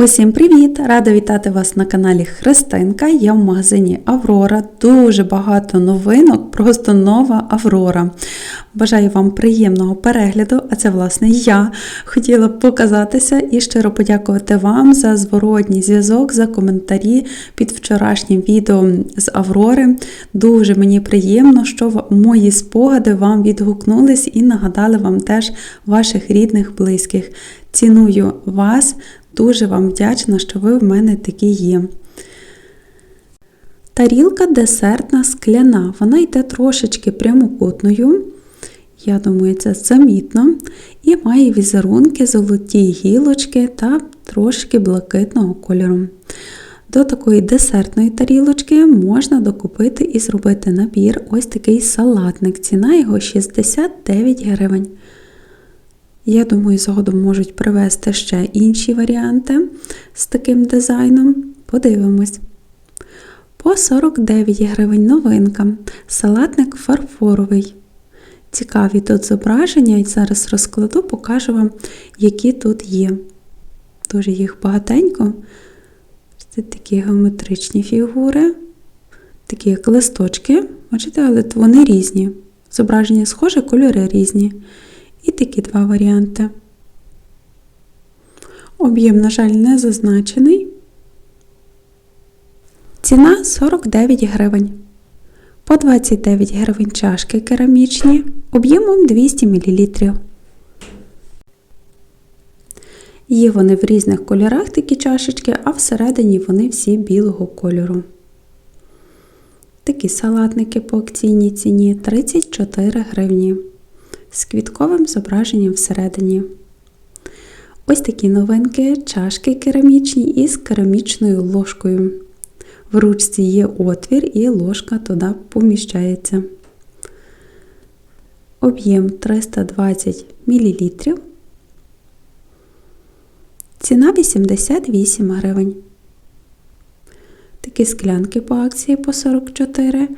Усім привіт! Рада вітати вас на каналі Христинка. Я в магазині Аврора. Дуже багато новинок, просто нова Аврора. Бажаю вам приємного перегляду, а це, власне, я хотіла показатися і щиро подякувати вам за зворотній зв'язок, за коментарі під вчорашнім відео з Аврори. Дуже мені приємно, що мої спогади вам відгукнулись і нагадали вам теж ваших рідних, близьких. Ціную вас. Дуже вам вдячна, що ви в мене такі є. Тарілка десертна скляна. Вона йде трошечки прямокутною. Я думаю, це замітно. І має візерунки, золоті гілочки та трошки блакитного кольору. До такої десертної тарілочки можна докупити і зробити набір ось такий салатник. Ціна його 69 гривень. Я думаю, згодом можуть привезти ще інші варіанти з таким дизайном. Подивимось. По 49 гривень новинка. Салатник фарфоровий. Цікаві тут зображення, і зараз розкладу, покажу вам, які тут є. Дуже їх багатенько. Це такі геометричні фігури, такі як листочки. Бачите, але вони різні. Зображення схоже, кольори різні. І такі два варіанти. Об'єм, на жаль, не зазначений. Ціна 49 гривень. По 29 гривень чашки керамічні, об'ємом 200 мл. Є вони в різних кольорах такі чашечки, а всередині вони всі білого кольору. Такі салатники по акційній ціні 34 гривні з квітковим зображенням всередині. Ось такі новинки, чашки керамічні із керамічною ложкою. В ручці є отвір і ложка туди поміщається. Об'єм 320 мл. Ціна 88 гривень. Такі склянки по акції по 44,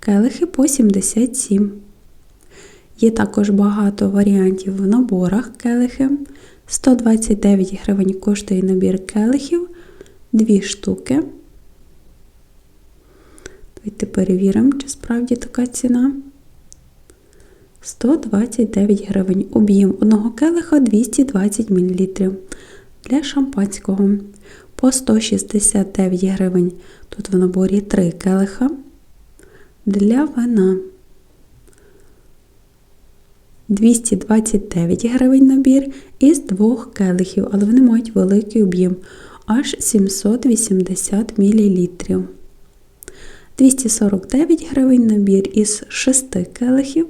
келихи по 77 Є також багато варіантів в наборах келихи. 129 гривень коштує набір келихів, 2 штуки. Давайте перевіримо, чи справді така ціна. 129 гривень. Об'єм одного келиха 220 мл. Для шампанського по 169 гривень. Тут в наборі 3 келиха. Для вина. 229 гривень набір із двох келихів, але вони мають великий об'єм аж 780 мл. 249 гривень набір із 6 келихів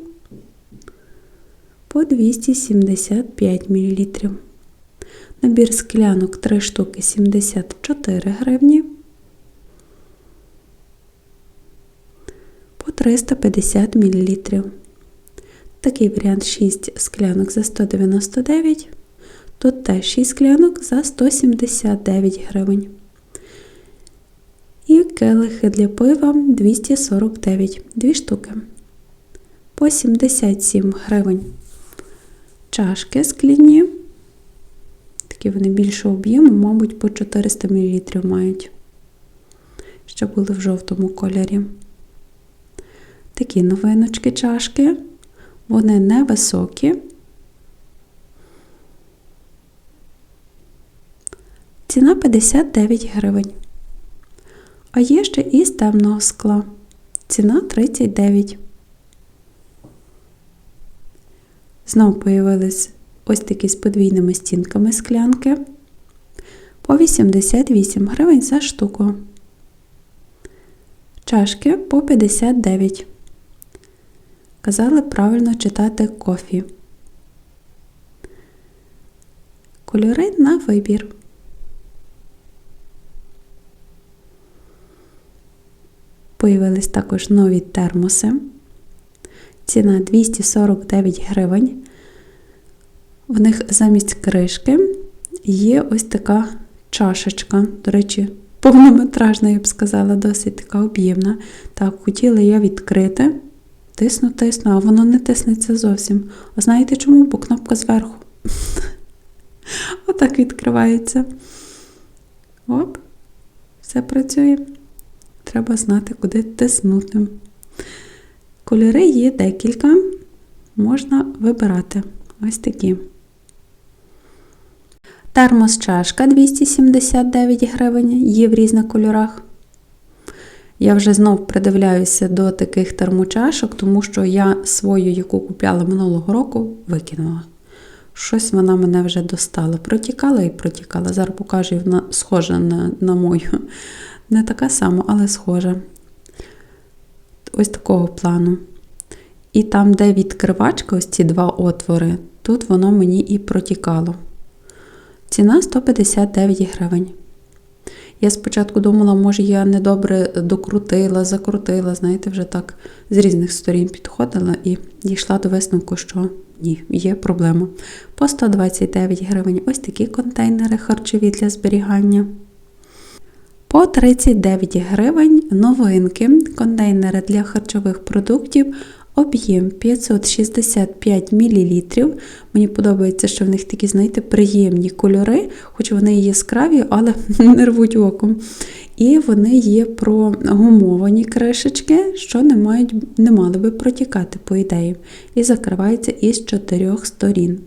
по 275 мл. Набір склянок 3 штуки 74 гривні. По 350 мл. Такий варіант 6 склянок за 199. Тут теж 6 склянок за 179 гривень. І келихи для пива 249 2 штуки. По 77 гривень. Чашки скляні. Такі вони більшого об'єму, мабуть, по 400 мл мають. Ще були в жовтому кольорі. Такі новиночки чашки. Вони невисокі. Ціна 59 гривень. А є ще і з темного скла. Ціна 39. Знову появились ось такі з подвійними стінками склянки. По 88 гривень за штуку. Чашки по 59 Казали правильно читати кофі. Кольори на вибір. Появились також нові термоси. Ціна 249 гривень. В них замість кришки є ось така чашечка. До речі, повнометражна, я б сказала, досить така об'ємна. Так, хотіла я відкрити. Тисну, тисну, а воно не тиснеться зовсім. А знаєте чому? Бо кнопка зверху. Отак відкривається. Оп, все працює. Треба знати, куди тиснути. Кольори є декілька, можна вибирати ось такі. Термос-чашка 279 гривень, є в різних кольорах. Я вже знов придивляюся до таких термочашок, тому що я свою, яку купляла минулого року, викинула. Щось вона мене вже достала. Протікала і протікала. Зараз покажу, вона схожа на, на мою. Не така сама, але схожа. Ось такого плану. І там, де відкривачка, ось ці два отвори, тут воно мені і протікало. Ціна 159 гривень. Я спочатку думала, може, я недобре докрутила, закрутила, знаєте, вже так з різних сторін підходила і дійшла до висновку, що ні, є проблема. По 129 гривень ось такі контейнери харчові для зберігання. По 39 гривень новинки, контейнери для харчових продуктів Об'єм 565 мл. Мені подобається, що в них такі, знаєте, приємні кольори, хоч вони і яскраві, але не рвуть оком. І вони є прогумовані кришечки, що не мають, не мали би протікати, по ідеї. І закриваються із чотирьох сторін.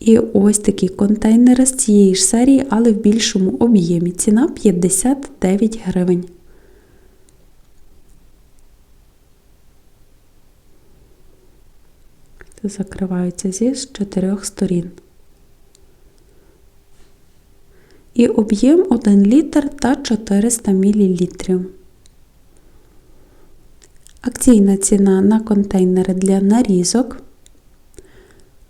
І ось такі контейнери з цієї ж серії, але в більшому об'ємі. Ціна 59 гривень. Закриваються зі з чотирьох сторін. І об'єм 1 літр та 400 мл. Акційна ціна на контейнери для нарізок.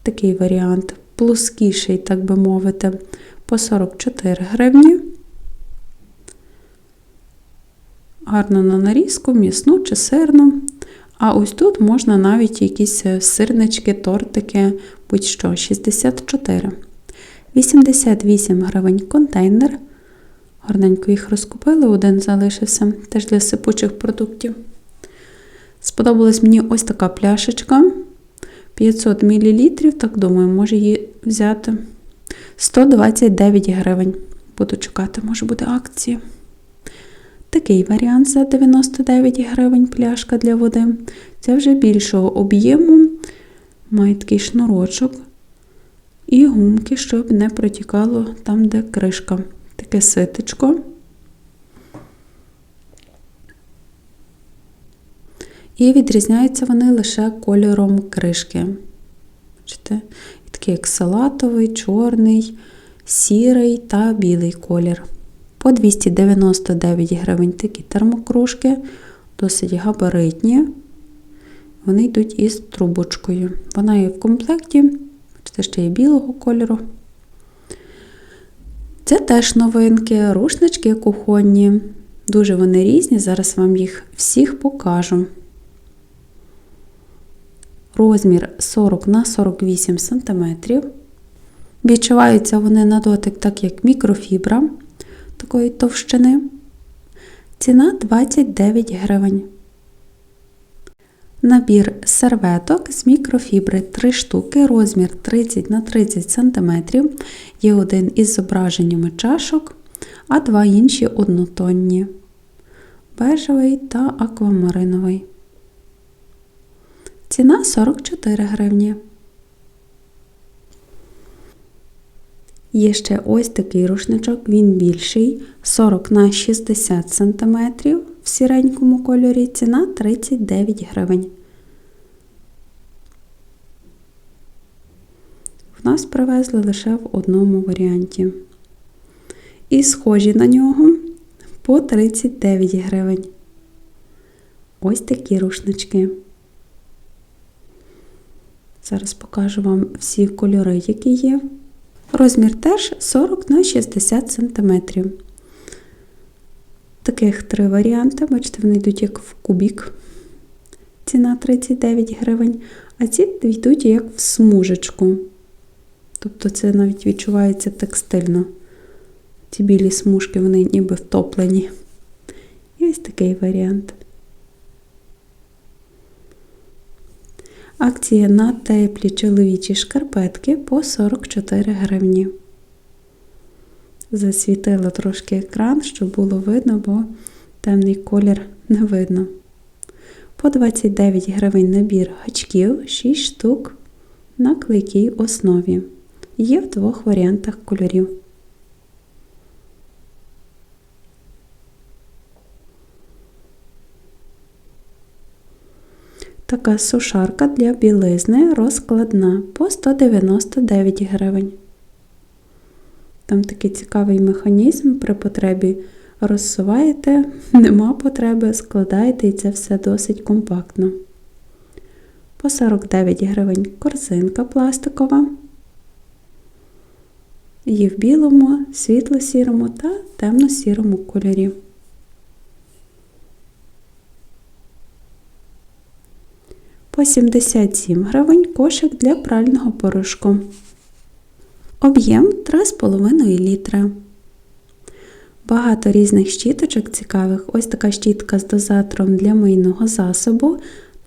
Такий варіант плоскіший, так би мовити, по 44 гривні. Гарно на нарізку, м'ясну чи сирну. А ось тут можна навіть якісь е, сирнички, тортики, будь-що 64. 88 гривень контейнер. Гарненько їх розкупили, один залишився теж для сипучих продуктів. Сподобалась мені ось така пляшечка 500 мл, так думаю, може її взяти 129 гривень. Буду чекати, може бути акції. Такий варіант за 99 гривень пляшка для води. Це вже більшого об'єму, має такий шнурочок і гумки, щоб не протікало там, де кришка. Таке ситечко. І відрізняються вони лише кольором кришки. Бачите? Такий як салатовий, чорний, сірий та білий колір. По 299 гривень такі термокружки, досить габаритні. Вони йдуть із трубочкою. Вона є в комплекті, бачите, ще є білого кольору. Це теж новинки, рушнички кухонні. Дуже вони різні, зараз вам їх всіх покажу. Розмір 40 на 48 см. Відчуваються вони на дотик, так як мікрофібра такої товщини. Ціна 29 гривень. Набір серветок з мікрофібри 3 штуки, розмір 30 на 30 см. Є один із зображеннями чашок, а два інші однотонні бежевий та аквамариновий. Ціна 44 гривні. Є ще ось такий рушничок, він більший 40 на 60 см в сіренькому кольорі, ціна 39 гривень. В нас привезли лише в одному варіанті. І схожі на нього по 39 гривень. Ось такі рушнички. Зараз покажу вам всі кольори, які є. Розмір теж 40 на 60 см. Таких три варіанти, бачите, вони йдуть як в кубік. Ціна 39 гривень, а ці йдуть як в смужечку. Тобто це навіть відчувається текстильно. Ці білі смужки, вони ніби втоплені. І ось такий варіант. Акція на теплі чоловічі шкарпетки по 44 гривні. засвітила трошки екран, щоб було видно, бо темний колір не видно. По 29 гривень набір гачків 6 штук на клейкій основі. Є в двох варіантах кольорів. Така сушарка для білизни розкладна по 199 гривень. Там такий цікавий механізм при потребі розсуваєте, нема потреби, складаєте і це все досить компактно. По 49 гривень корзинка пластикова. Є в білому, світло-сірому та темно-сірому кольорі. По 77 гривень кошик для прального порошку. Об'єм 3,5 літра. Багато різних щіточок цікавих. Ось така щітка з дозатором для мийного засобу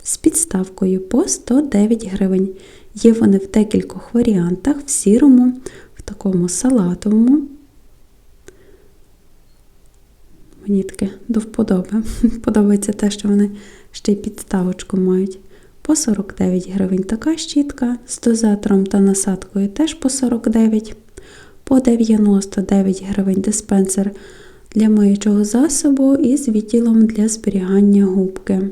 з підставкою по 109 гривень. Є вони в декількох варіантах, в сірому, в такому салатовому. Мені таке до вподоби. Подобається те, що вони ще й підставочку мають. По 49 гривень така щітка з дозатором та насадкою теж по 49 по 99 гривень диспенсер для миючого засобу і з відділом для зберігання губки.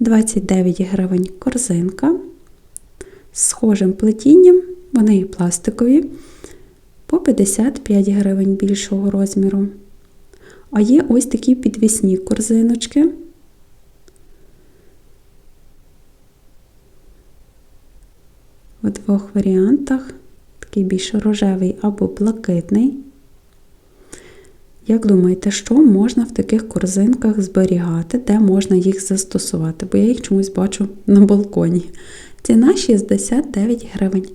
29 гривень корзинка з схожим плетінням, вони і пластикові, по 55 гривень більшого розміру. А є ось такі підвісні корзиночки. В двох варіантах такий більш рожевий або блакитний. Як думаєте, що можна в таких корзинках зберігати, де можна їх застосувати? Бо я їх чомусь бачу на балконі. Ціна 69 гривень.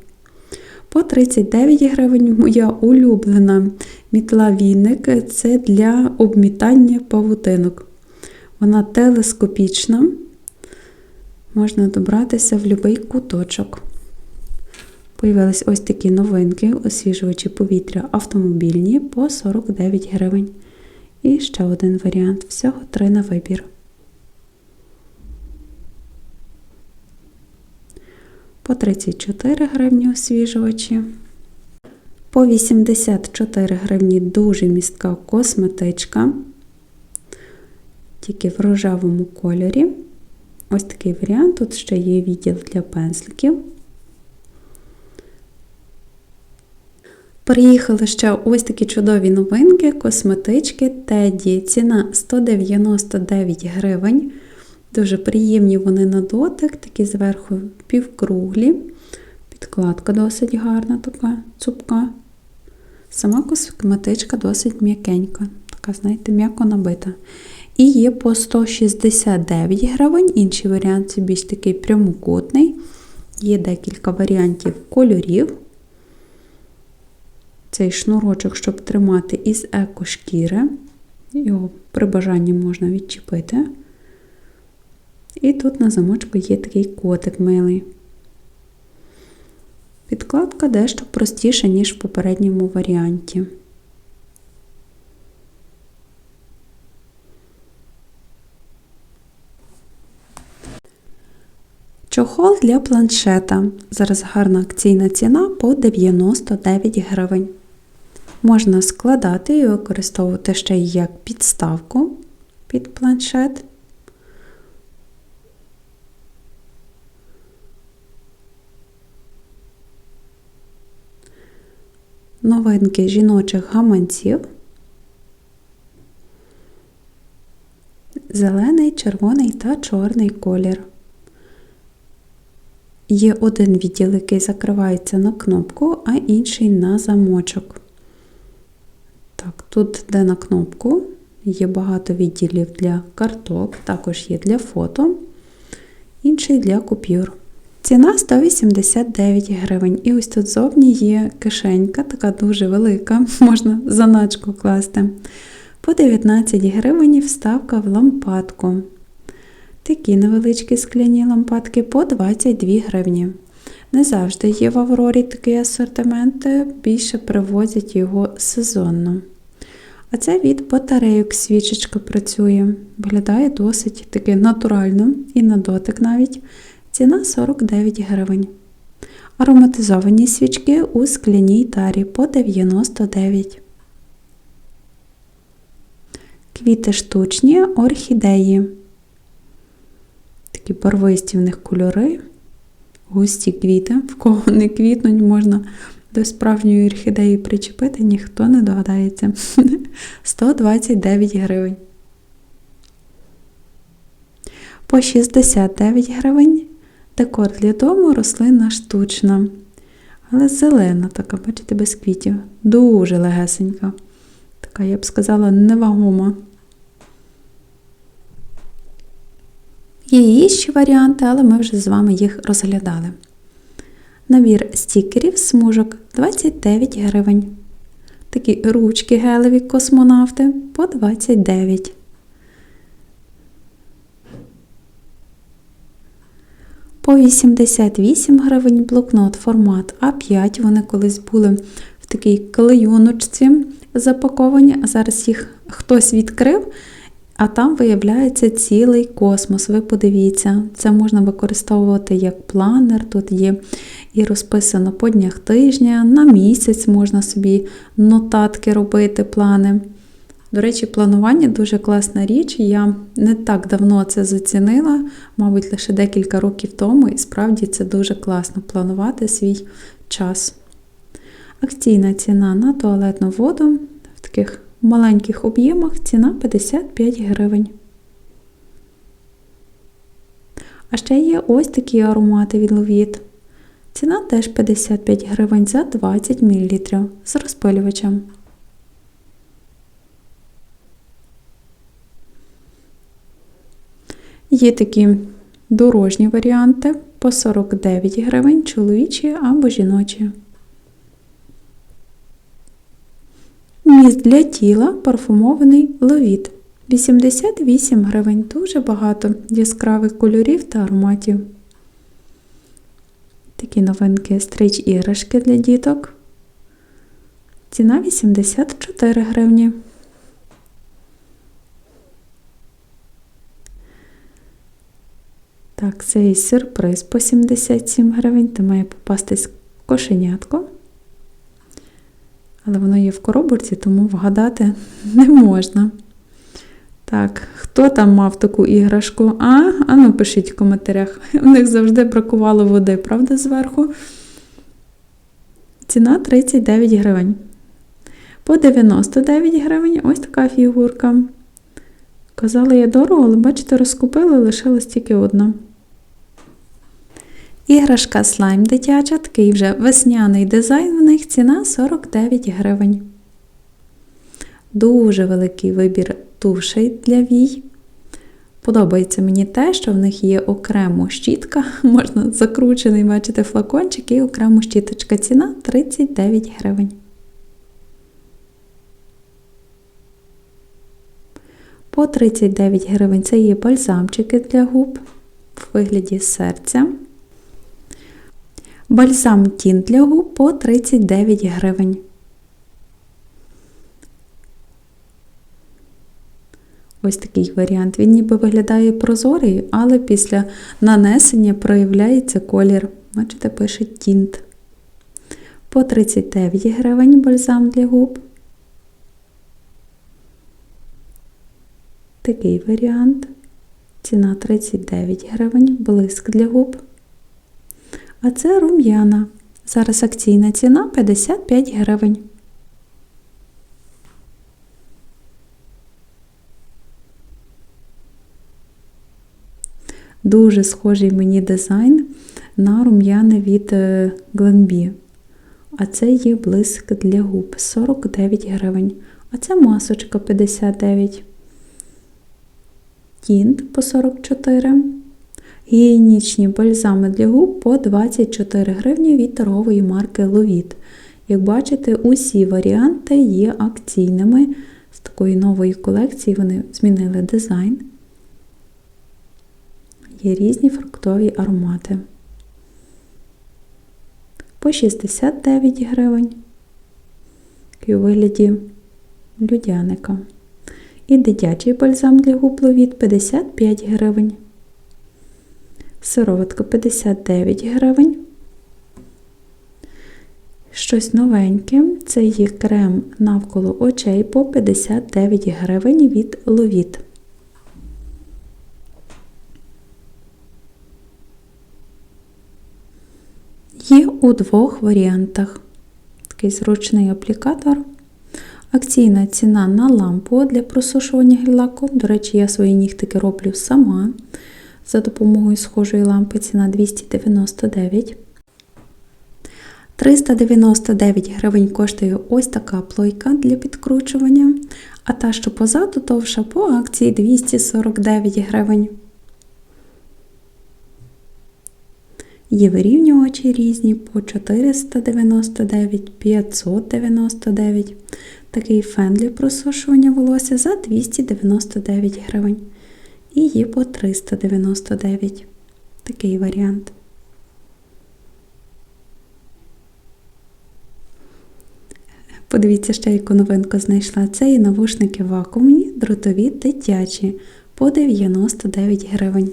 По 39 гривень моя улюблена мітла віник це для обмітання павутинок. Вона телескопічна, можна добратися в будь-який куточок. Появились ось такі новинки, освіжувачі повітря автомобільні по 49 гривень. І ще один варіант. Всього три на вибір. По 34 гривні освіжувачі. По 84 гривні дуже містка косметичка. Тільки в рожевому кольорі. Ось такий варіант. Тут ще є відділ для пензликів. Приїхали ще ось такі чудові новинки, косметички Теді. Ціна 199 гривень. Дуже приємні вони на дотик, такі зверху півкруглі. Підкладка досить гарна, така цупка. Сама косметичка досить м'якенька, така, знаєте, м'яко набита. І є по 169 гривень. Інший варіант це більш такий прямокутний. Є декілька варіантів кольорів цей шнурочок, щоб тримати із екошкіри. Його при бажанні можна відчепити. І тут на замочку є такий котик милий. Підкладка дещо простіша, ніж в попередньому варіанті. Чохол для планшета. Зараз гарна акційна ціна по 99 гривень. Можна складати і використовувати ще як підставку під планшет. Новинки жіночих гаманців. Зелений, червоний та чорний колір. Є один відділ, який закривається на кнопку, а інший на замочок. Так, Тут, де на кнопку, є багато відділів для карток, також є для фото, інший для купюр. Ціна 189 гривень. І ось тут зовні є кишенька, така дуже велика, можна заначку класти. По 19 гривень вставка в лампадку. Такі невеличкі скляні лампадки по 22 гривні. Не завжди є в Аврорі такий асортимент, більше привозять його сезонно. А це від батарейок свічечка працює. Виглядає досить таки натурально і на дотик навіть. Ціна 49 гривень. Ароматизовані свічки у скляній тарі по 99. Квіти штучні орхідеї. Такі барвисті в них кольори, густі квіти, в кого не квітнуть, можна до справжньої орхідеї причепити, ніхто не догадається. 129 гривень. По 69 гривень декор для дому рослина штучна. Але зелена така, бачите, без квітів. Дуже легесенька. Така, я б сказала, невагома. Є інші варіанти, але ми вже з вами їх розглядали. Набір стікерів смужок 29 гривень. Такі ручки гелеві космонавти по 29. По 88 гривень блокнот формат А5. Вони колись були в такій клейоночці запаковані, а зараз їх хтось відкрив, а там виявляється цілий космос. Ви подивіться, це можна використовувати як планер. Тут є і розписано по днях тижня, на місяць можна собі нотатки робити, плани. До речі, планування дуже класна річ. Я не так давно це зацінила, мабуть, лише декілька років тому, і справді це дуже класно планувати свій час. Акційна ціна на туалетну воду в таких маленьких об'ємах ціна 55 гривень. А ще є ось такі аромати від Ловіт. Ціна теж 55 гривень за 20 мл з розпилювачем. Є такі дорожні варіанти по 49 гривень чоловічі або жіночі. Міст для тіла парфумований ловіт. 88 гривень. Дуже багато яскравих кольорів та ароматів. Такі новинки стрич іграшки для діток. Ціна 84 гривні. Так, цей сюрприз по 77 гривень, то має попастись кошенятко. Але воно є в коробочці, тому вгадати не можна. Так, хто там мав таку іграшку? А, а ну пишіть в коментарях. У них завжди бракувало води, правда, зверху? Ціна 39 гривень. По 99 гривень ось така фігурка. Казала, я дорого, але бачите, розкупили, лишилась тільки одна. Іграшка слайм дитяча, такий вже весняний дизайн, в них ціна 49 гривень. Дуже великий вибір тушей для вій. Подобається мені те, що в них є окремо щітка, можна закручений, бачите, флакончик і окремо щіточка. Ціна 39 гривень. По 39 гривень це є бальзамчики для губ в вигляді серця. Бальзам тін для губ по 39 гривень. Ось такий варіант. Він ніби виглядає прозорий, але після нанесення проявляється колір. Бачите, пише тінт. По 39 гривень бальзам для губ. Такий варіант. Ціна 39 гривень, блиск для губ. А це рум'яна. Зараз акційна ціна 55 гривень. Дуже схожий мені дизайн на рум'яне від Glenbee. А це є блиск для губ 49 гривень. А це масочка 59. Тінт по 44. Гігієнічні бальзами для губ по 24 гривні від торгової марки Lovit. Як бачите, усі варіанти є акційними. З такої нової колекції вони змінили дизайн. Є різні фруктові аромати. по 69 гривень. У вигляді людяника. І дитячий бальзам для губ Ловіт 55 гривень. Сироватка 59 гривень. Щось новеньке. Це є крем навколо очей по 59 гривень від Ловіт. Є у двох варіантах. Такий зручний аплікатор. Акційна ціна на лампу для просушування гель-лаку. До речі, я свої нігтики роблю сама. За допомогою схожої лампи ціна 299. 399 гривень коштує ось така плойка для підкручування, а та, що позаду довша, по акції 249 гривень. Є вирівнювачі різні по 499, 599. Такий фен для просушування волосся за 299 гривень. І є по 399. Такий варіант. Подивіться, ще яку новинку знайшла. Це і навушники вакуумні, дротові дитячі по 99 гривень.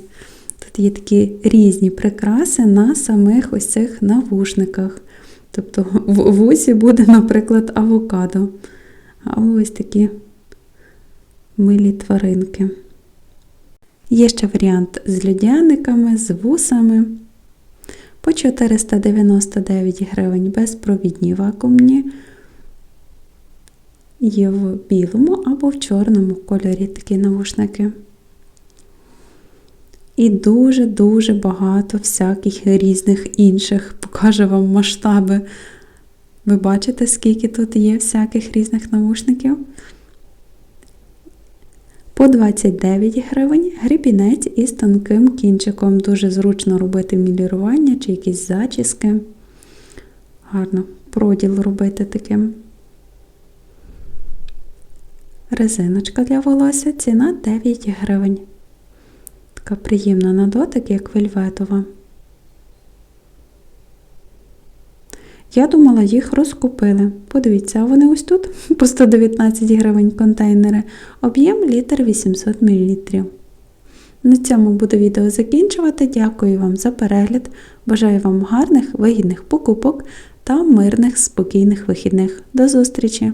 Тут є такі різні прикраси на самих ось цих навушниках. Тобто в вусі буде, наприклад, авокадо. А ось такі милі тваринки. Є ще варіант з людяниками, з вусами. По 499 гривень безпровідні вакуумні. Є в білому або в чорному кольорі такі навушники. І дуже-дуже багато всяких різних інших. Покажу вам масштаби. Ви бачите, скільки тут є всяких різних навушників? По 29 гривень грібінець із тонким кінчиком. Дуже зручно робити мілірування чи якісь зачіски. Гарно проділ робити таким. Резиночка для волосся ціна 9 гривень. Така приємна на дотик, як вельветова. Я думала, їх розкупили. Подивіться, а вони ось тут по 119 гривень контейнери, об'єм літр 800 мл. На цьому буду відео закінчувати. Дякую вам за перегляд. Бажаю вам гарних, вигідних покупок та мирних, спокійних вихідних. До зустрічі!